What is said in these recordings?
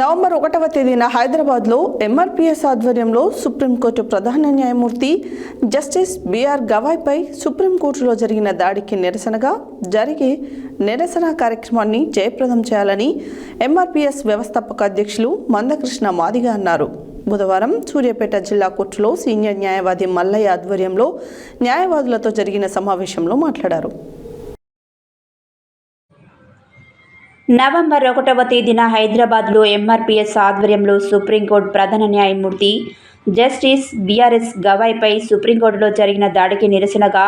November ఒకటవ తేదీన హైదరాబాద్లో ఎంఆర్పీఎస్ ఆధ్వర్యంలో సుప్రీంకోర్టు ప్రధాన న్యాయమూర్తి జస్టిస్ బిఆర్ గవాయ్పై సుప్రీంకోర్టులో జరిగిన దాడికి నిరసనగా జరిగే నిరసన కార్యక్రమాన్ని జయప్రదం చేయాలని ఎంఆర్పిఎస్ వ్యవస్థాపక అధ్యక్షులు మందకృష్ణ మాదిగ అన్నారు. బుధవారం సూర్యాపేట జిల్లా కోర్టులో సీనియర్ న్యాయవాది మల్లయ్య ఆధ్వర్యంలో న్యాయవాదులతో జరిగిన సమావేశంలో మాట్లాడారు. నవంబర్ ఒకటవ తేదీన హైదరాబాద్లో ఎంఆర్పీఎస్ ఆధ్వర్యంలో సుప్రీంకోర్టు ప్రధాన న్యాయమూర్తి జస్టిస్ బీఆర్ఎస్ గవాయ్పై సుప్రీంకోర్టులో జరిగిన దాడికి నిరసనగా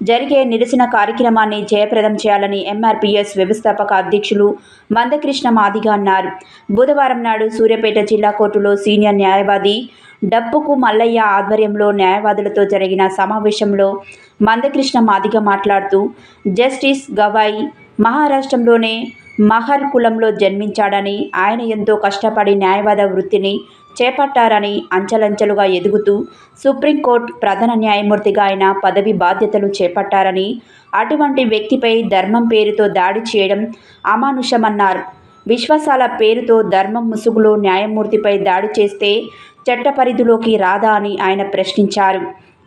జరిగే నిరసన కార్యక్రమాన్ని జయప్రదం చేయాలని ఎంఆర్పీఎస్ వ్యవస్థాపక అధ్యక్షులు మందకృష్ణ మాదిగ అన్నారు. బుధవారం నాడు సూర్యాపేట జిల్లా కోర్టులో సీనియర్ న్యాయవాది డప్పుకు మల్లయ్య ఆధ్వర్యంలో న్యాయవాదులతో జరిగిన సమావేశంలో మందకృష్ణ మాదిగ మాట్లాడుతూ జస్టిస్ గవాయ్ మహారాష్ట్రంలోనే మహర్ కులంలో జన్మించాడని ఆయన ఎంతో కష్టపడి న్యాయవాద వృత్తిని చేపట్టారని అంచలంచెలుగా ఎదుగుతూ సుప్రీంకోర్టు ప్రధాన న్యాయమూర్తిగా ఆయన పదవి బాధ్యతలు చేపట్టారని అటువంటి వ్యక్తిపై ధర్మం పేరుతో దాడి చేయడం అమానుషమన్నారు. విశ్వాసాల పేరుతో ధర్మం ముసుగులో న్యాయమూర్తిపై దాడి చేస్తే చట్ట పరిధిలోకి రాదా అని ఆయన ప్రశ్నించారు.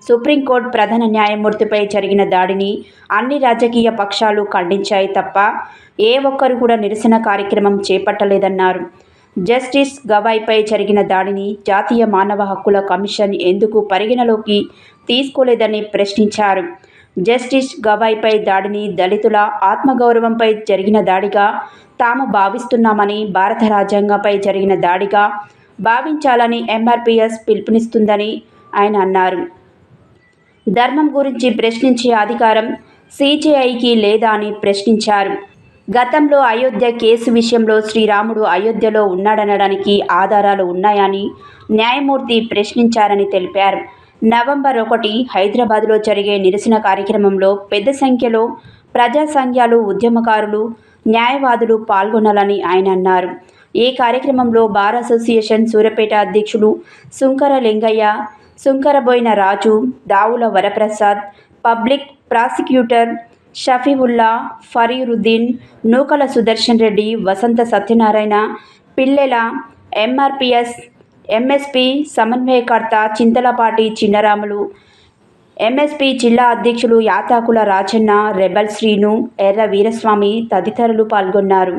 సుప్రీంకోర్టు ప్రధాన న్యాయమూర్తిపై జరిగిన దాడిని అన్ని రాజకీయ పక్షాలు ఖండించాయి తప్ప ఏ ఒక్కరు కూడా నిరసన కార్యక్రమం చేపట్టలేదన్నారు. జస్టిస్ గవాయ్పై జరిగిన దాడిని జాతీయ మానవ హక్కుల కమిషన్ ఎందుకు పరిగణలోకి తీసుకోలేదని ప్రశ్నించారు. జస్టిస్ గవాయ్పై దాడిని దళితుల ఆత్మగౌరవంపై జరిగిన దాడిగా తాము భావిస్తున్నామని భారత రాజ్యాంగంపై జరిగిన దాడిగా భావించాలని ఎంఆర్పిఎస్ పిలుపునిస్తుందని ఆయన అన్నారు. ధర్మం గురించి ప్రశ్నించే అధికారం సిజేఐకి లేదా అని ప్రశ్నించారు. గతంలో అయోధ్య కేసు విషయంలో శ్రీరాముడు అయోధ్యలో ఉన్నాడనడానికి ఆధారాలు ఉన్నాయని న్యాయమూర్తి ప్రశ్నించారని తెలిపారు. నవంబర్ ఒకటి హైదరాబాద్లో జరిగే నిరసన కార్యక్రమంలో పెద్ద సంఖ్యలో ప్రజా సంఘాలు ఉద్యమకారులు న్యాయవాదులు పాల్గొనాలని ఆయన అన్నారు. ఈ కార్యక్రమంలో బార్ అసోసియేషన్ సూర్యపేట అధ్యక్షులు Sunkara Lingaiah Sunkaraboina Raju Davula Varaprasad public prosecutor Shafiullah Fariruddin Nookala Sudarshan Reddy Vasantha Satyanarayana Pillela MRPS MSP సమన్వయకర్త చింతలపాటి చిన్నరాములు ఎంఎస్పి జిల్లా అధ్యక్షులు యాతాకుల రాజన్న రెబల్ శ్రీను ఎర్ర వీరస్వామి తదితరులు పాల్గొన్నారు.